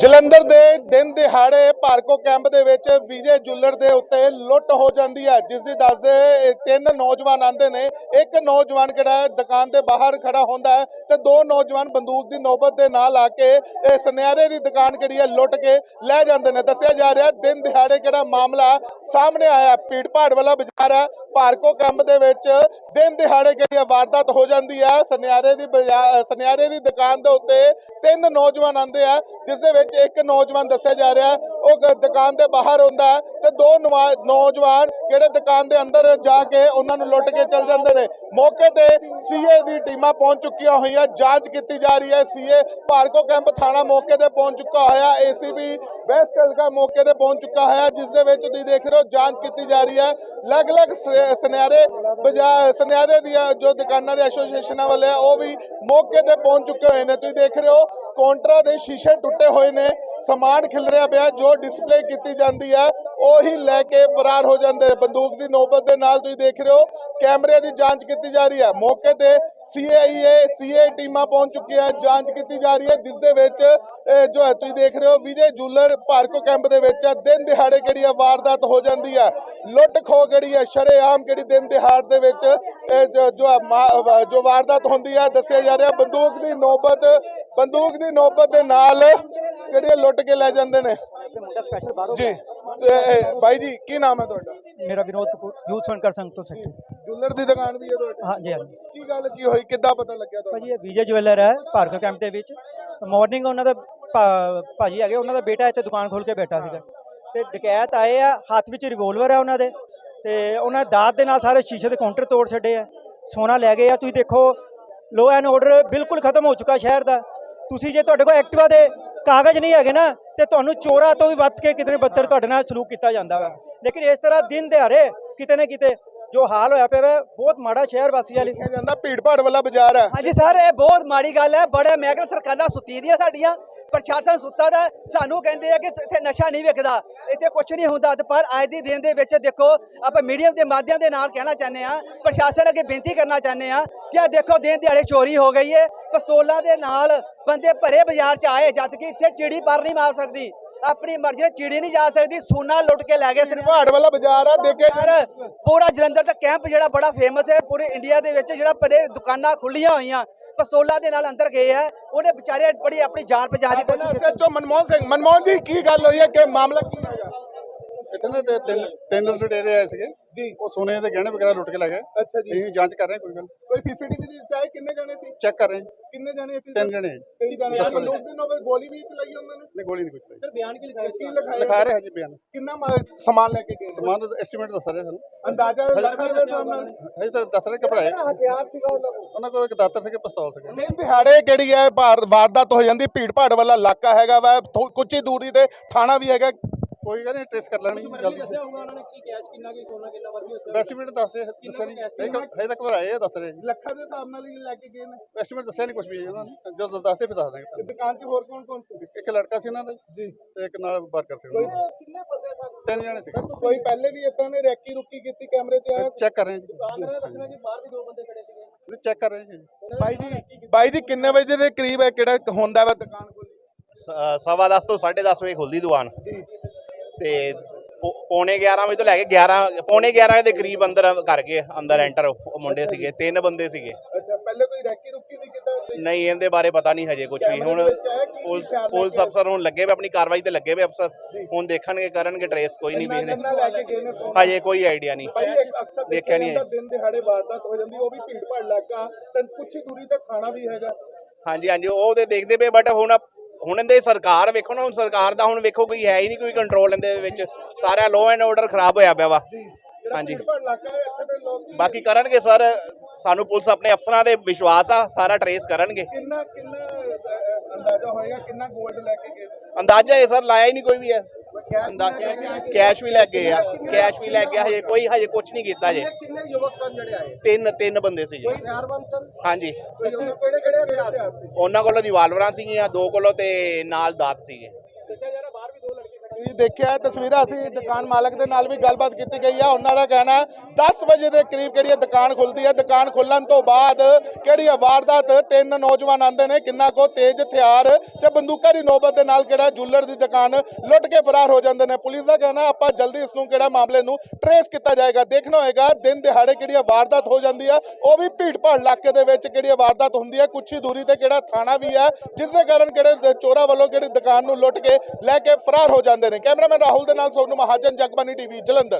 ਜਲੰਧਰ ਦੇ ਦਿਨ ਦਿਹਾੜੇ ਭਾਰਕੋ ਕੈਂਪ ਦੇ ਵਿੱਚ ਵਿਜੇ ਜੁੱਲਰ ਦੇ ਉੱਤੇ ਲੁੱਟ ਹੋ ਜਾਂਦੀ ਹੈ। ਜਿਸ ਦੀ ਦੱਸਦੇ ਤਿੰਨ ਨੌਜਵਾਨ ਆਂਦੇ ਨੇ। ਇੱਕ ਨੌਜਵਾਨ ਜਿਹੜਾ ਦੁਕਾਨ ਦੇ ਬਾਹਰ ਖੜਾ ਹੁੰਦਾ ਹੈ ਤੇ ਦੋ ਨੌਜਵਾਨ ਬੰਦੂਕ ਦੀ ਨੌਬਤ ਦੇ ਨਾਲ ਆ ਕੇ ਇਹ ਸੁਨਿਆਰੇ ਦੀ ਦੁਕਾਨ ਜਿਹੜੀ ਹੈ, ਲੁੱਟ ਕੇ ਲੈ ਜਾਂਦੇ ਨੇ। ਦੱਸਿਆ ਜਾ ਰਿਹਾ, ਦਿਨ ਦਿਹਾੜੇ ਜਿਹੜਾ ਮਾਮਲਾ ਸਾਹਮਣੇ ਆਇਆ। ਭੀੜ ਭਾੜ ਵਾਲਾ ਬਾਜ਼ਾਰ ਹੈ। ਭਾਰਕੋ ਕੈਂਪ ਦੇ ਵਿੱਚ ਦਿਨ ਦਿਹਾੜੇ ਜਿਹੜੀ ਹੈ, ਵਾਰਦਾਤ ਹੋ ਜਾਂਦੀ ਹੈ। ਸੁਨਿਆਰੇ ਦੀ ਬਾਜ਼ਾ- ਸੁਨਿਆਰੇ ਦੀ ਦੁਕਾਨ ਦੇ ਉੱਤੇ ਤਿੰਨ ਨੌਜਵਾਨ ਆਂਦੇ ਆ, ਜਿਸ ਦੇ ਵਿੱਚ ਇੱਕ ਨੌਜਵਾਨ ਦੱਸਿਆ ਜਾ ਰਿਹਾ ਹੈ, ਉਹ ਦੁਕਾਨ ਦੇ ਬਾਹਰ ਹੁੰਦਾ ਤੇ ਦੋ ਨੌਜਵਾਨ ਜਿਹੜੇ ਦੁਕਾਨ ਦੇ ਅੰਦਰ ਜਾ ਕੇ ਉਹਨਾਂ ਨੂੰ ਲੁੱਟ ਕੇ ਚਲ ਜਾਂਦੇ ਨੇ। ਮੌਕੇ ਤੇ ਸੀਏ ਦੀ ਟੀਮਾਂ ਪਹੁੰਚ ਚੁੱਕੀਆਂ ਹੋਈਆਂ ਜਾਂਚ ਕੀਤੀ ਜਾ ਰਹੀ ਹੈ। ਸੀਏ ਭਾਰਕੋ ਕੈਂਪ ਥਾਣਾ ਮੌਕੇ ਤੇ ਪਹੁੰਚ ਚੁੱਕਾ ਹੋਇਆ ਏਸੀਬੀ ਵੈਸਟ ਹਲਕਾ ਮੌਕੇ ਤੇ ਪਹੁੰਚ ਚੁੱਕਾ ਹੋਇਆ ਜਿਸ ਦੇ ਵਿੱਚ ਤੁਸੀਂ ਦੇਖ ਰਹੇ ਹੋ ਜਾਂਚ ਕੀਤੀ ਜਾ ਰਹੀ ਹੈ। ਅਲੱਗ-ਅਲੱਗ ਸ- ਸੁਨਿਆਰੇ ਬਾਜ਼ਾਰ ਸੁਨਿਆਰੇ ਦੀਆਂ ਜੋ ਦੁਕਾਨਾਂ ਦੇ ਐਸੋਸੀਏਸ਼ਨਾਂ ਵਾਲੇ ਆ ਉਹ ਵੀ ਮੌਕੇ ਤੇ ਪਹੁੰਚ ਚੁੱਕੇ ਹੋਏ ਨੇ। ਤੁਸੀਂ ਦੇਖ ਰਹੇ ਹੋ ਕਾਊਂਟਰਾਂ ਦੇ ਸ਼ੀਸ਼ੇ ਟੁੱਟੇ ਹੋਏ ਨੇ ਸਮਾਨ ਖਿਲਰਿਆ ਪਿਆ ਜੋ ਡਿਸਪਲੇ ਕੀਤੀ ਜਾਂਦੀ ਹੈ। ਉਹੀ ਲੈ ਕੇ ਫਰਾਰ ਹੋ ਜਾਂਦੇ। ਬੰਦੂਕ ਦੀ ਨੌਬਤ ਦੇ ਨਾਲ ਤੁਸੀਂ ਦੇਖ ਰਹੇ ਹੋ ਕੈਮਰੇ ਦੀ ਜਾਂਚ ਕੀਤੀ ਜਾ ਰਹੀ ਹੈ। ਮੌਕੇ ਤੇ ਸੀਆਈਏ ਸੀਏ ਟੀਮਾਂ ਪਹੁੰਚ ਚੁੱਕੀਆਂ ਜਾਂਚ ਕੀਤੀ ਜਾ ਰਹੀ ਹੈ ਜਿਸ ਦੇ ਵਿੱਚ ਜੋ ਹੈ ਤੁਸੀਂ ਦੇਖ ਰਹੇ ਹੋ ਵਿਜੇ ਜੁਲਰ ਭਾਰਕੋ ਕੈਂਪ ਦੇ ਵਿੱਚ ਦਿਨ ਦਿਹਾੜੇ ਜਿਹੜੀ ਹੈ ਵਾਰਦਾਤ ਹੋ ਜਾਂਦੀ ਹੈ। ਲੁੱਟ ਖੋ ਜਿਹੜੀ ਹੈ ਸ਼ਰੇਆਮ ਜਿਹੜੀ ਦਿਨ ਦਿਹਾੜ ਦੇ ਵਿੱਚ ਜੋ- ਜੋ ਵਾਰਦਾਤ ਹੁੰਦੀ ਹੈ ਦੱਸਿਆ ਜਾ ਰਿਹਾ। ਬੰਦੂਕ ਦੀ ਨੌਬਤ ਬੰਦੂਕ ਦੀ ਨੌਬਤ ਦੇ ਨਾਲ ਜਿਹੜੀ ਇਹ ਲੁੱਟ ਕੇ ਲੈ ਜਾਂਦੇ ਨੇ। ਜੀ। ਬਾਈ ਜੀ ਕੀ ਨਾਮ ਹੈ ਤੁਹਾਡਾ? ਮੇਰਾ ਵਿਨੋਦ ਕਪੂਰ ਯੂਥ ਫੰਕਰ ਸੰਘ ਤੋਂ ਸੈਕਟਰੀ। ਜੁਲਰ ਦੀ ਦੁਕਾਨ ਵੀ ਹੈ ਤੁਹਾਡੀ? ਹਾਂਜੀ ਹਾਂਜੀ ਕੀ ਗੱਲ ਕੀ ਹੋਈ? ਕਿੱਦਾਂ ਪਤਾ ਲੱਗਿਆ ਤੁਹਾਨੂੰ ਭਾਜੀ ਇਹ ਵਿਜੇ ਜਵੈਲਰ ਹੈ ਭਾਰਗਵ ਕੈਂਪ ਦੇ ਵਿੱਚ। ਮਾਰਨਿੰਗ ਉਹਨਾਂ ਦਾ ਭਾ- ਭਾਜੀ ਹੈਗੇ ਉਹਨਾਂ ਦਾ ਬੇਟਾ ਇੱਥੇ ਦੁਕਾਨ ਖੋਲ ਕੇ ਬੈਠਾ ਸੀਗਾ। ਤੇ ਡਕੈਤ ਆਏ ਆ ਹੱਥ ਵਿੱਚ ਰਿਵੋਲਵਰ ਹੈ ਉਹਨਾਂ ਦੇ। ਤੇ ਉਹਨਾਂ ਦਾਤ ਦੇ ਨਾਲ ਸਾਰੇ ਸ਼ੀਸ਼ੇ ਦੇ ਕਾਊਂਟਰ ਤੋੜ ਛੱਡੇ ਆ। ਸੋਨਾ ਲੈ ਗਏ ਆ ਤੁਸੀਂ ਦੇਖੋ ਲੋ ਐਂਡ ਆਰਡਰ ਬਿਲਕੁਲ ਖਤਮ ਹੋ ਚੁੱਕਾ ਸ਼ਹਿਰ ਦਾ। ਤੁਸੀਂ ਜੇ ਤੁਹਾਡੇ ਕੋਲ ਐਕਟਿਵਾ ਦੇ ਕਾਗਜ਼ ਨਹੀਂ ਹੈਗੇ ਨਾ ਤੇ ਤੁਹਾਨੂੰ ਚੋਰਾਂ ਤੋਂ ਵੀ ਵੱਧ ਕੇ ਕਿਤਨੇ ਬੱਤਰ ਤੁਹਾਡੇ ਨਾਲ ਸਲੂਕ ਕੀਤਾ ਜਾਂਦਾ ਵਾ। ਲੇਕਿਨ ਇਸ ਤਰ੍ਹਾਂ ਦਿਨ ਦਿਹਾੜੇ ਕਿਤੇ ਨਾ ਕਿਤੇ ਜੋ ਹਾਲ ਹੋਇਆ ਪਿਆ ਵਾ ਬਹੁਤ ਮਾੜਾ ਸ਼ਹਿਰ ਵਾਸੀਆਂ ਲਈ ਕਿਹਾ ਜਾਂਦਾ ਭੀੜ ਭਾੜ ਵਾਲਾ ਬਾਜ਼ਾਰ ਹੈ। ਹਾਂਜੀ ਸਰ ਇਹ ਬਹੁਤ ਮਾੜੀ ਗੱਲ ਹੈ। ਬੜੇ ਮੈਂ ਕਿਹਾ ਸਰਕਾਰਾਂ ਸੁੱਤੀ ਦੀਆਂ ਸਾਡੀਆਂ ਪ੍ਰਸ਼ਾਸਨ ਸੁੱਤਾ ਦਾ। ਸਾਨੂੰ ਕਹਿੰਦੇ ਆ ਕਿ ਇੱਥੇ ਨਸ਼ਾ ਨਹੀਂ ਵਿਕਦਾ ਇੱਥੇ ਕੁਝ ਨਹੀਂ ਹੁੰਦਾ। ਪਰ ਅੱਜ ਦੀ ਦਿਨ ਦੇ ਵਿੱਚ ਦੇਖੋ ਆਪਾਂ ਮੀਡੀਅਮ ਦੇ ਮਾਧਿਅਮ ਦੇ ਨਾਲ ਕਹਿਣਾ ਚਾਹੁੰਦੇ ਆ ਪ੍ਰਸ਼ਾਸਨ ਅੱਗੇ ਬੇਨਤੀ ਕਰਨਾ ਚਾਹੁੰਦੇ ਆ ਕਿ ਆ ਦੇਖੋ ਦਿਨ ਦਿਹਾੜੇ ਚੋਰੀ ਹੋ ਗਈ ਹੈ। ਪਿਸਤੌਲਾਂ ਦੇ ਨਾਲ ਬੰਦੇ ਭਰੇ ਬਾਜ਼ਾਰ 'ਚ ਆਏ ਜਦ ਕਿ ਇੱਥੇ ਚਿੜੀ ਪਰ ਨਹੀਂ ਮਾਰ ਸਕਦੀ। ਆਪਣੀ ਮਰਜ਼ੀ ਨਾਲ ਚਿੜੀ ਨਹੀਂ ਜਾ ਸਕਦੀ ਸੋਨਾ ਲੁੱਟ ਕੇ ਲੈ ਗਏ ਭੀੜ ਭਾੜ ਵਾਲਾ ਬਾਜ਼ਾਰ ਆ ਦੇਖੇ ਪੂਰਾ ਜਲੰਧਰ ਦਾ ਕੈਂਪ ਜਿਹੜਾ ਬੜਾ ਫੇਮਸ ਹੈ ਪੂਰੇ ਇੰਡੀਆ ਦੇ ਵਿੱਚ ਜਿਹੜਾ ਪਰੇ ਦੁਕਾਨਾਂ ਖੁੱਲੀਆਂ ਹੋਈਆਂ ਪਿਸਤੌਲਾਂ ਦੇ ਨਾਲ ਅੰਦਰ ਗਏ ਆ। ਉਹਨੇ ਵਿਚਾਰੇ ਬੜੀ ਆਪਣੀ ਜਾਨ ਬਚਾ ਦੀ ਕੋਸ਼ਿਸ਼ ਕੀਤੀ ਮਨਮੋਹਨ ਸਿੰਘ ਮਨਮੋਹਨ ਜੀ ਕੀ ਗੱਲ ਹੋਈ ਹੈ? ਕਿ ਮਾਮਲਾ ਕੀ ਇੱਥੇ ਨਾ ਤੇ ਤਿੰਨ ਤਿੰਨ ਲੁਟੇਰੇ ਆਏ ਸੀਗੇ। ਜੀ। ਉਹ ਸੋਨੇ ਦੇ ਗਹਿਣੇ ਵਗੈਰਹ ਲੁੱਟ ਕੇ ਲੈ ਗਏ। ਅੱਛਾ ਜੀ। ਅਸੀਂ ਜਾਂਚ ਕਰ ਰਹੇ ਹਾਂ ਕੋਈ ਗੱਲ ਕੋਈ ਸੀਸੀਟੀਵੀ ਦੀ ਚਾਹੇ ਕਿੰਨੇ ਜਾਣੇ ਸੀ? ਚੈੱਕ ਕਰ ਰਹੇ ਹਾਂ ਕਿੰਨੇ ਜਾਣੇ ਸੀ? ਤਿੰਨ ਜਣੇ। ਤਿੰਨ ਜਾਣੇ। ਦੱਸੋ। ਬੰਦੂਕ ਦੇ ਨਾਲ ਗੋਲੀ ਵੀ ਚਲਾਈ ਉਹਨਾਂ ਨੇ? ਨੇ ਗੋਲੀ ਨਹੀਂ ਕੁਛ ਲਈ ਬਿਆਨ ਕੀ ਕੀ ਲਿਖਾਇਆ ਲਿਖਾ ਰਹੇ ਹਜੇ ਬਿਆਨ। ਕਿੰਨਾ ਸਮਾਨ ਲੈ ਕੇ ਗਏ? ਸਮਾਨ ਦਾ ਐਸਟੀਮੇਟ ਦੱਸ ਰਹੇ ਸਾਨੂੰ। ਅੰਦਾਜ਼ਾ ਰੁਪਏ ਦਾ ਉਹਨਾਂ ਨੇ ਹਜੇ ਤਾਂ ਦੱਸ ਰਹੇ ਕਪੜਾਏ ਹਥਿਆਰ ਸੀਗਾ ਉਹਨਾਂ ਕੋਲ? ਉਹਨਾਂ ਕੋਲ ਇੱਕ ਦਾਤਰ ਸੀਗੇ ਪਿਸਤੌਲ ਸੀਗੇ। ਦਿਨ ਦਿਹਾੜੇ ਕਿਹੜੀ ਹੈ? ਵਾਰਦਾਤ ਹੋ ਜਾਂਦੀ ਭੀੜ ਭਾੜ ਵਾਲਾ ਇਲਾਕਾ ਹੈਗਾ ਵਾ ਕੁਛ ਹੀ ਦੂਰੀ ਤੇ ਥਾਣਾ ਵੀ ਹੈਗਾ। ਕੋਈ ਗੱਲ ਨਹੀਂ ਟ੍ਰੇਸ ਕਰ ਲੈਣੀ ਜਲਦੀ ਐਸਟੀਮੇਟ ਦੱਸ ਦੱਸਿਆ ਨਹੀਂ। ਹਜੇ ਤੱਕ- ਹਜੇ ਤੱਕ ਭਰਾਏ ਆ ਦੱਸ ਰਹੇ ਲੱਖਾਂ ਦੇ ਹਿਸਾਬ ਨਾਲ ਹੀ ਲੈ ਕੇ ਗਏ ਨੇ। ਐਸਟੀਮੇਟ ਦੱਸਿਆ ਨਹੀਂ ਕੁਝ ਵੀ ਉਹਨਾਂ ਨੇ। ਜਦੋਂ ਦੱਸਦੇ ਫਿਰ ਦੱਸ ਤੇ ਦਾਂਗੇ ਦੁਕਾਨ 'ਚ ਹੋਰ ਕੌਣ ਕੌਣ ਸੀ? ਇੱਕ ਲੜਕਾ ਸੀ ਉਹਨਾਂ ਦਾ ਜੀ। ਤੇ ਇੱਕ ਨਾਲ ਵਰਕਰ ਸੀ ਕੋਈ ਉਹਨਾਂ ਦਾ। ਕਿੰਨੇ ਬੰਦੇ ਸਨ? ਤਿੰਨ ਜਣੇ ਸੀ। ਕੋਈ ਪਹਿਲੇ ਵੀ ਇਦਾਂ ਨੇ ਰੈਕੀ ਰੁਕੀ ਕੀਤੀ ਕੈਮਰੇ 'ਚ ਆਇਆ? ਚੈੱਕ ਕਰ ਰਹੇ ਹਾਂ ਜੀ। ਚੈੱਕ ਕਰ ਰਹੇ ਹਾਂ ਜੀ। ਬਾਈ ਜੀ ਬਾਈ ਜੀ ਕਿੰਨੇ ਵਜੇ ਦੇ ਕਰੀਬ ਹੈ? ਕਿਹੜਾ ਹੁੰਦਾ ਵਾ ਦੁਕਾਨ ਸਵਾ ਦਸ ਤੋਂ 10:30 ਵਜੇ ਖੁੱਲਦੀ ਦੁਕਾਨ। ਜੀ। ਤੇ ਪੌ- ਪੌਣੇ 11 ਵਜੇ ਤੋਂ ਲੈ ਕੇ 11 ਪੌਣੇ 11 ਦੇ ਕਰੀਬ ਅੰਦਰ ਕਰ ਗਏ ਅੰਦਰ ਐਂਟਰ ਉਹ ਮੁੰਡੇ ਸੀਗੇ ਤਿੰਨ ਬੰਦੇ ਸੀਗੇ। ਅੱਛਾ ਪਹਿਲੇ ਕੋਈ ਰੈਕੀ ਰੁਕੀ ਵੀ ਕੀਤਾ ਨਹੀਂ ਇਹਦੇ ਬਾਰੇ ਪਤਾ ਨਹੀਂ ਹਜੇ ਕੁਝ ਵੀ। ਹੁਣ ਪੁਲਿਸ ਪੁਲਿਸ ਅਫਸਰ ਹੁਣ ਲੱਗੇ ਵੇ ਆਪਣੀ ਕਾਰਵਾਈ ਤੇ ਲੱਗੇ ਵੇ ਅਫਸਰ। ਹੁਣ ਦੇਖਣਗੇ ਕਰਨਗੇ ਟਰੇਸ ਕੋਈ ਨਹੀਂ ਵੇਖਦੇ। ਕਿੰਨਾ ਲੈ ਕੇ ਗਏ ਨੇ ਸੋਨਾ? ਹਜੇ ਕੋਈ ਆਈਡੀਆ ਨਹੀਂ। ਭਾਈ ਇੱਕ ਅਕਸਰ ਦੇਖਿਆ ਨਹੀਂ ਦਿਨ ਦਿਹਾੜੇ ਵਾਰਦਾਤ ਹੋ ਜਾਂਦੀ ਉਹ ਵੀ ਭੀੜ ਭਾੜ ਇਲਾਕਾ ਤੇ ਕੁਛ ਹੀ ਦੂਰੀ ਤੇ ਥਾਣਾ ਵੀ ਹੈਗਾ। ਹਾਂਜੀ ਹਾਂਜੀ ਉਹ ਤੇ ਦੇਖਦੇ ਪਏ ਬਟ ਹੁਣ ਹੁਣ ਇਹਦੇ ਸਰਕਾਰ ਵੇਖੋ ਨਾ ਹੁਣ ਸਰਕਾਰ ਦਾ ਹੁਣ ਵੇਖੋ ਕੋਈ ਹੈ ਹੀ ਨਹੀਂ ਕੋਈ ਕੰਟਰੋਲ ਇਹਦੇ ਵਿੱਚ। ਸਾਰਾ ਲੋ ਐਂਡ ਆਰਡਰ ਖਰਾਬ ਹੋਇਆ ਪਿਆ ਵਾ। ਹਾਂਜੀ। ਦੇ ਬਾਕੀ ਕਰਨਗੇ ਸਰ ਸਾਨੂੰ ਪੁਲਿਸ ਆਪਣੇ ਅਫਸਰਾਂ ਤੇ ਵਿਸ਼ਵਾਸ ਆ ਸਾਰਾ ਟਰੇਸ ਕਰਨਗੇ। ਕਿੰਨਾ ਕਿੰਨਾ ਅੰਦਾਜ਼ਾ ਹੋਏਗਾ ਕਿੰਨਾ 골ਡ ਲੈ ਕੇ ਗਏ? ਅੰਦਾਜ਼ਾ ਇਹ ਸਰ ਲਾਇਆ ਹੀ ਨਹੀਂ ਕੋਈ ਵੀ ਅੰਦਾਜ਼ਾ ਕੈਸ਼ ਵੀ ਲੈ ਗਏ ਆ ਕੈਸ਼ ਵੀ ਲੈ ਗਿਆ ਹਜੇ ਕੋਈ ਹਜੇ ਕੁਝ ਨਹੀਂ ਕੀਤਾ ਜੇ ਕਿੰਨੇ ਯੁਵਕ ਸਨ ਜਿਹੜੇ ਆਏ? ਤਿੰਨ ਤਿੰਨ ਬੰਦੇ ਸੀ ਜੀ। ਹਥਿਆਰਬੰਦ ਸਨ? ਹਾਂਜੀ। ਉਹਨਾਂ ਕਿਹੜੇ ਕਿਹੜੇ ਹਥਿਆਰ ਸੀ? ਉਹਨਾਂ ਕੋਲ ਰਿਵਾਲਵਰਾਂ ਸੀਗੀਆਂ ਦੋ ਕੋਲੋਂ ਤੇ ਨਾਲ ਦਾਤ ਸੀਗੇ। ਦੇਖਿਆ ਤਸਵੀਰਾਂ ਅਸੀਂ ਦੁਕਾਨ ਮਾਲਕ ਦੇ ਨਾਲ ਵੀ ਗੱਲਬਾਤ ਕੀਤੀ ਗਈ ਆ। ਉਹਨਾਂ ਦਾ ਕਹਿਣਾ ਹੈ 10 ਵਜੇ ਦੇ ਕਰੀਬ ਕਿਹੜੀ ਦੁਕਾਨ ਖੁੱਲਦੀ ਹੈ? ਦੁਕਾਨ ਖੁੱਲਣ ਤੋਂ ਬਾਅਦ ਕਿਹੜੀ ਵਾਰਦਾਤ ਤਿੰਨ ਨੌਜਵਾਨ ਆਂਦੇ ਨੇ, ਕਿੰਨਾ ਕੋ ਤੇਜ਼ ਹਥਿਆਰ ਤੇ ਬੰਦੂਕਾਂ ਦੀ ਨੌਬਤ ਦੇ ਨਾਲ ਕਿਹੜਾ ਜੁਐਲਰ ਦੀ ਦੁਕਾਨ ਲੁੱਟ ਕੇ ਫਰਾਰ ਹੋ ਜਾਂਦੇ ਨੇ। ਪੁਲਿਸ ਦਾ ਕਹਿਣਾ ਆਪਾਂ ਜਲਦੀ ਇਸ ਨੂੰ ਕਿਹੜਾ ਮਾਮਲੇ ਨੂੰ ਟਰੇਸ ਕੀਤਾ ਜਾਏਗਾ, ਦੇਖਣਾ ਹੋਏਗਾ, ਦਿਨ ਦਿਹਾੜੇ ਕਿਹੜੀ ਵਾਰਦਾਤ ਹੋ ਜਾਂਦੀ ਆ। ਉਹ ਵੀ ਭੀੜ ਭਾੜ ਇਲਾਕੇ ਦੇ ਵਿੱਚ ਕਿਹੜੀ ਵਾਰਦਾਤ ਹੁੰਦੀ ਹੈ ਕੁਛ ਹੀ ਦੂਰੀ ਤੇ ਕਿਹੜਾ ਥਾਣਾ ਵੀ ਹੈ ਜਿਸ ਦੇ ਕਾਰਨ ਕਿਹੜੇ ਚੋਰਾਂ ਵੱਲੋਂ ਕਿਹੜੀ ਦੁਕਾਨ ਨੂੰ ਲੁੱਟ ਕੇ ਲੈ ਕੇ ਫਰਾਰ ਹੋ ਜਾਂਦੇ ਨੇ। ਕੈਮਰਾਮੈਨ ਰਾਹੁਲ ਦੇ ਨਾਲ ਸੋਨੂ ਮਹਾਜਨ ਜਗਬਾਨੀ ਟੀਵੀ ਜਲੰਧਰ।